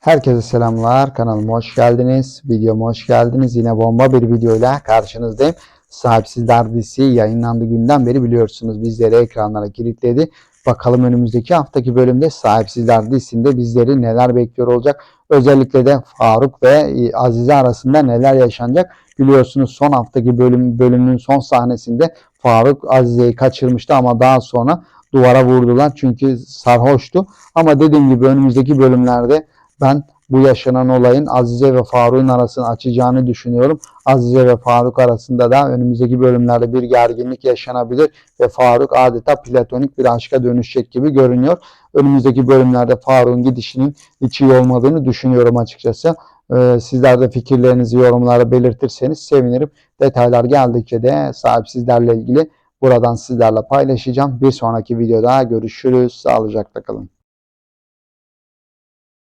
Herkese selamlar. Kanalıma hoş geldiniz. Videoma hoş geldiniz. Yine bomba bir videoyla karşınızdayım. Sahipsizler dizisi yayınlandığı günden beri biliyorsunuz bizleri ekranlara kilitledi. Bakalım önümüzdeki haftaki bölümde Sahipsizler dizisinde bizleri neler bekliyor olacak. Özellikle de Faruk ve e, Azize arasında neler yaşanacak. Biliyorsunuz son haftaki bölüm bölümün son sahnesinde Faruk Azize'yi kaçırmıştı ama daha sonra duvara vurdular çünkü sarhoştu. Ama dediğim gibi önümüzdeki bölümlerde ben bu yaşanan olayın Azize ve Faruk'un arasını açacağını düşünüyorum. Azize ve Faruk arasında da önümüzdeki bölümlerde bir gerginlik yaşanabilir ve Faruk adeta platonik bir aşka dönüşecek gibi görünüyor. Önümüzdeki bölümlerde Faruk'un gidişinin hiç iyi olmadığını düşünüyorum açıkçası. Ee, sizler de fikirlerinizi yorumlara belirtirseniz sevinirim. Detaylar geldikçe de sahipsizlerle ilgili buradan sizlerle paylaşacağım. Bir sonraki videoda görüşürüz. Sağlıcakla kalın.